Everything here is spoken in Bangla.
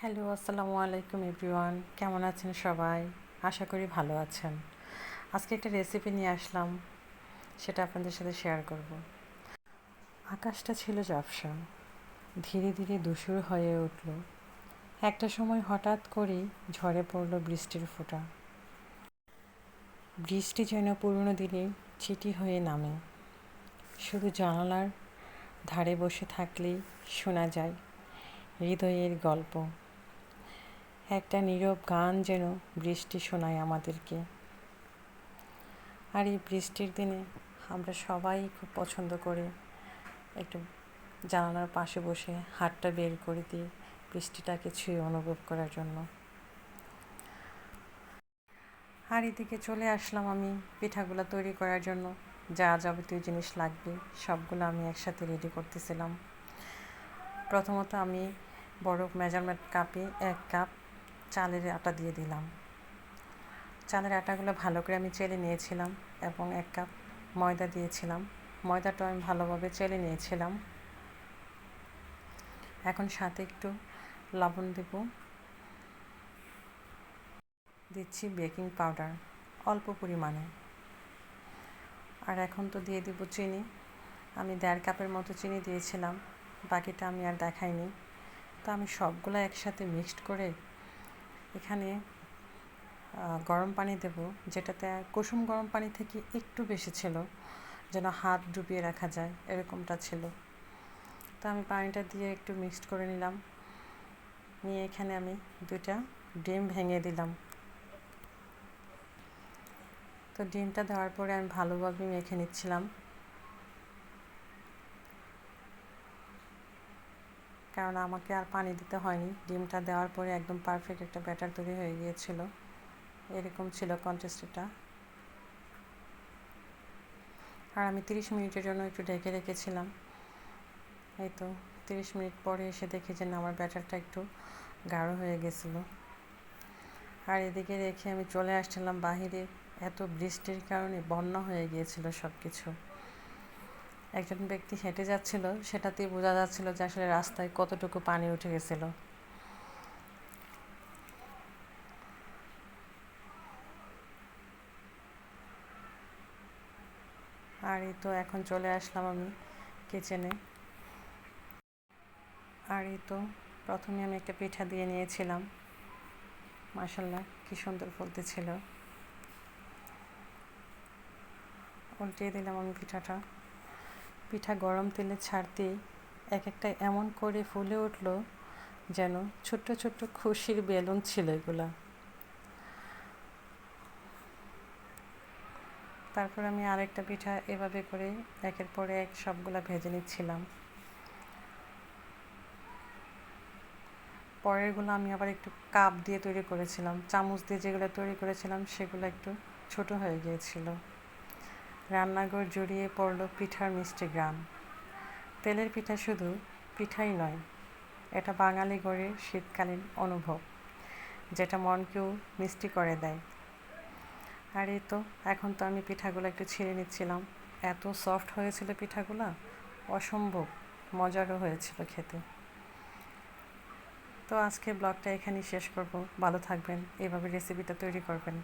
হ্যালো, আসসালামু আলাইকুম এভরিওয়ান। কেমন আছেন সবাই? আশা করি ভালো আছেন। আজকে একটা রেসিপি নিয়ে আসলাম, সেটা আপনাদের সাথে শেয়ার করব। আকাশটা ছিল ঝাপসা। ধীরে ধীরে ধূসর হয়ে উঠল। একটা সময় হঠাৎ করেই ঝরে পড়ল বৃষ্টির ফোঁটা। বৃষ্টি যেন পুরনো দিনে চিঠি হয়ে নামে। শুধু জানালার ধারে বসে থাকলেই শোনা যায় হৃদয়ের গল্প। একটা নীরব গান যেন বৃষ্টি শোনায় আমাদেরকে। আর এই বৃষ্টির দিনে আমরা সবাই খুব পছন্দ করে একটু জানালার পাশে বসে হাতটা বের করে দিয়ে বৃষ্টিটাকে ছুঁয়ে অনুভব করার জন্য। আর এদিকে চলে আসলাম আমি পিঠাগুলো তৈরি করার জন্য। যা যাবতীয় জিনিস লাগবে, সবগুলো আমি একসাথে রেডি করতেছিলাম। প্রথমত আমি বড় মেজারমেন্ট কাপে এক কাপ চালের আটা দিয়ে দিলাম। চালের আটাগুলো ভালো করে আমি চেলে নিয়েছিলাম এবং এক কাপ ময়দা দিয়েছিলাম। ময়দাটা আমি ভালোভাবে চেলে নিয়েছিলাম। এখন সাথে একটু লবণ দেব। দিচ্ছি বেকিং পাউডার অল্প পরিমাণে। আর এখন তো দিয়ে দেবো চিনি। আমি দেড় কাপের মতো চিনি দিয়েছিলাম। বাকিটা আমি আর দেখাইনি। তো আমি সবগুলো একসাথে মিক্সড করে এখানে গরম পানি দেব, যেটাতে কুসুম গরম পানি থেকে একটু বেশি ছিল, যেন হাত ডুবিয়ে রাখা যায়, এরকমটা ছিল। তো আমি পানিটা দিয়ে একটু মিক্সড করে নিলাম। নিয়ে এখানে আমি দুইটা ডিম ভেঙে দিলাম। তো ডিমটা দেওয়ার পরে আমি ভালোভাবে মেখে নিচ্ছিলাম। কারণ আমাকে আর পানি দিতে হয়নি। ডিমটা দেওয়ার পরে একদম পারফেক্ট একটা ব্যাটার তৈরি হয়ে গিয়েছিল। এরকম ছিল কন্টেস্টটা আর আমি তিরিশ মিনিটের জন্য একটু ঢেকে রেখেছিলাম। এই তো, তিরিশ মিনিট পরে এসে দেখি যে না, আমার ব্যাটারটা একটু গাঢ় হয়ে গেছিল। আর এদিকে রেখে আমি চলে আসছিলাম বাহিরে। এত বৃষ্টির কারণে বন্যা হয়ে গিয়েছিল সব কিছু একজন ব্যক্তি হেঁটে যাচ্ছিল সেটাতেই বোঝা যাচ্ছিল যে আসলে রাস্তায় কতটুকু পানি উঠে গেছিল। আর এই তো এখন চলে আসলাম আমি কিচেনে আর এই তো প্রথমে আমি একটা পিঠা দিয়ে নিয়েছিলাম। মাসাল্লাহ কি সুন্দর ফলতে ছিল। উল্টিয়ে দিলাম আমি পিঠাটা। পিঠা গরম তেলে ছাড়তেই এক একটা এমন করে ফুলে উঠল যেন ছোট্ট ছোট্ট খুশির বেলুন ছিল এগুলো। তারপর আমি আরেকটা পিঠা এভাবে করে একের পরে এক সবগুলা ভেজে নিচ্ছিলাম। পরেরগুলো আমি আবার একটু কাপ দিয়ে তৈরি করেছিলাম, চামচ দিয়ে যেগুলো তৈরি করেছিলাম সেগুলো একটু ছোট হয়ে গিয়েছিল। রান্নাঘর জড়িয়ে পড়ল পিঠার মিষ্টি গ্রাম। তেলের পিঠা শুধু পিঠাই নয়, এটা বাঙালি গড়ের শীতকালীন অনুভব, যেটা মনকেও মিষ্টি করে দেয়। আর এই তো, এখন তো আমি পিঠাগুলো একটু ছিঁড়ে নিচ্ছিলাম। এত সফট হয়েছিল পিঠাগুলো, অসম্ভব মজারও হয়েছিল খেতে। তো আজকে ব্লগটা এখানেই শেষ করব। ভালো থাকবেন, এভাবে রেসিপিটা তৈরি করবেন।